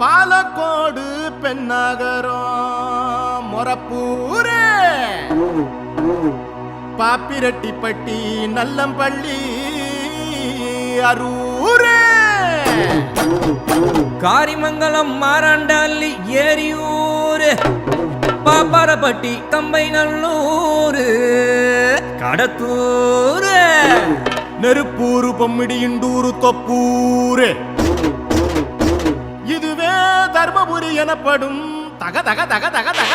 பாலக்கோடு பெண்ணாகரம் மொரப்பூரே. பாப்பிரெட்டிப்பட்டி நல்லம்பள்ளி அரூரே. காரிமங்கலம் மாராண்டாள்ளி ஏரியூர். பாப்பாரப்பட்டி தம்பை நல்லூர் கடத்தூர். நெருப்பூரு பொம்மிடி இண்டூரு தொப்பூரே. எனப்படும் தக தக தக தக தக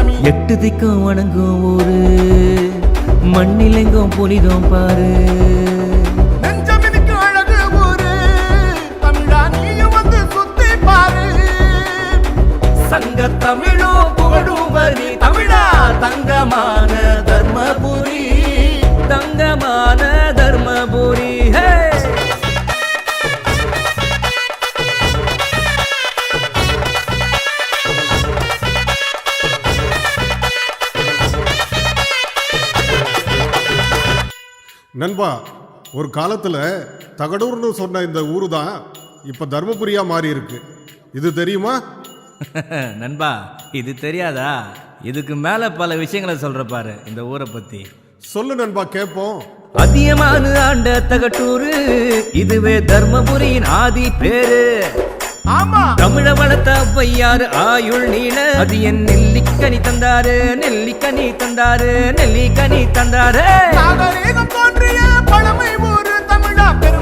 சாமி எட்டு திக்கம் வணங்கும் ஊரு. மண்ணிலெங்கும் புனிதம் பாரு. நெஞ்சமினுக்கு அழகு ஊரு. தமிழா நீயும் வந்து சுத்தி பாரு. சங்க தமிழும் புகழும்பரி தமிழா தங்கமான தர்மபுரி. தங்கமான நண்பா ஒரு காலத்துல தகடூர்னு சொன்ன இந்த ஊரு தான் இப்ப தர்மபுரியா மாறி இருக்கு இது தெரியுமா? நண்பா இது தெரியாதா? இதுக்கு மேல பல விஷயங்களை சொல்ற பாரு இந்த ஊரை பத்தி. சொல்லு நண்பா கேட்போம் அதியமான ஆண்ட தகட்டூரு இதுவே தர்மபுரியின் ஆதி பேரு. ஆமா. தமிழ வளர்த்த பையாறு ஆயுள் நீள அது என் நெல்லிக்கனி தந்தாரு நெல்லிக்கனி தந்தாரு நெல்லிக்கனி தந்தாரு. நாகரீகம் தோன்றிய பழமை ஊரு தமிழா பெரும்பாலுக்கு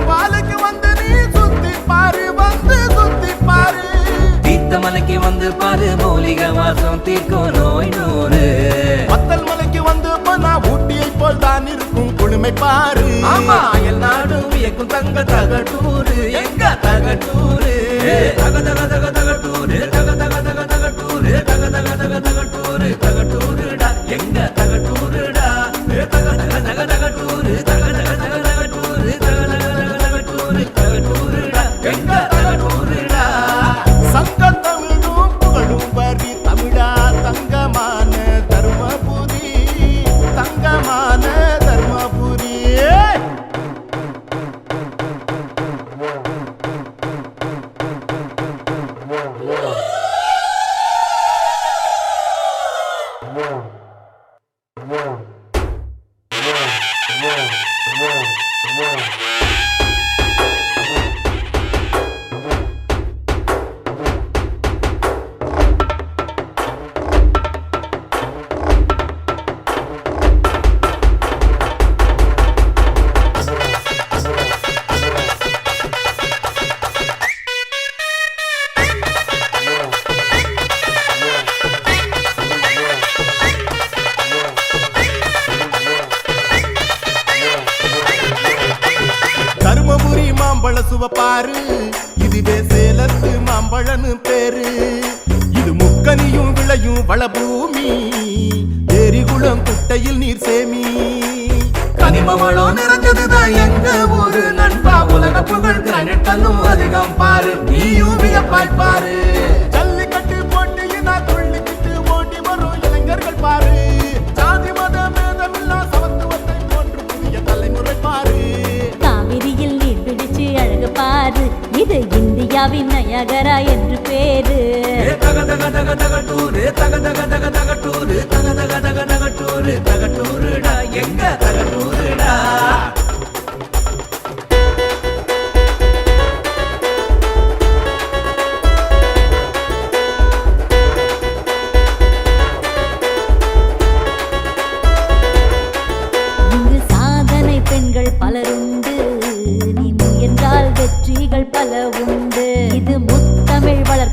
குளுமை பாரு. ஆமா எல்லாரும் வியக்கும் தங்க தகட்டூரு. எங்க தகட்டூரு? தக தக தக தகட்டூரு. தக ว้าวว้าว இதுவே சேலத்து மாம்பழன்னு பேரு. இது முக்கனியும் விளையும் வளபூமி. எரிகுளம் குட்டையில் நீர் சேமி. கனிமவளம் நிறைஞ்சதுதான் எங்க ஊரு. நண்பா உலக புகழ் கிரானைட் அதிகம் பாரு. நீயும் வியப்பாய் பாரு. இந்தியாவின் நயகரா என்று பேரு. தக தக தக தக தகட்டூரு தக தக தக தக தகட்டூரு தக தக தக தக தகட்டூரு. தக எங்க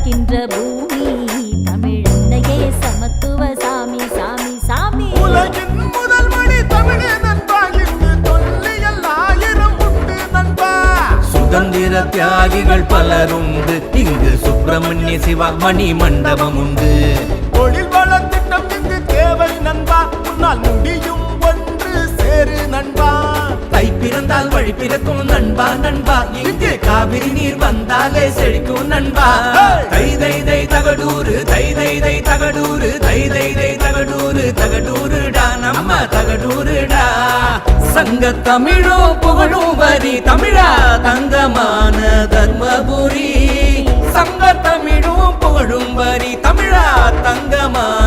பிறக்கின்ற பூமி. தமிழன்னையே சமத்துவ சாமி சாமி சாமி. உலகின் முதல் மொழி தமிழே நண்பா இங்கு தொல்லியல் உண்டு இங்கு சுப்பிரமணிய சிவா மணி மண்டபம் உண்டு. வழி பிறக்கும் நண்பா நண்பா. இங்கு காவிரி நீர் வந்தாலே செழிக்கும் நண்பா. தை தை தை தகடூரு தை தை தை தகடூரு தை தை தை தகடூரு தகடூருடா நம்ம தகடூருடா சங்க தமிழும் புகழும் வரி தமிழா. தங்கமான தர்மபுரி. சங்க தமிழும் புகழும் வரி தமிழா. தங்கமான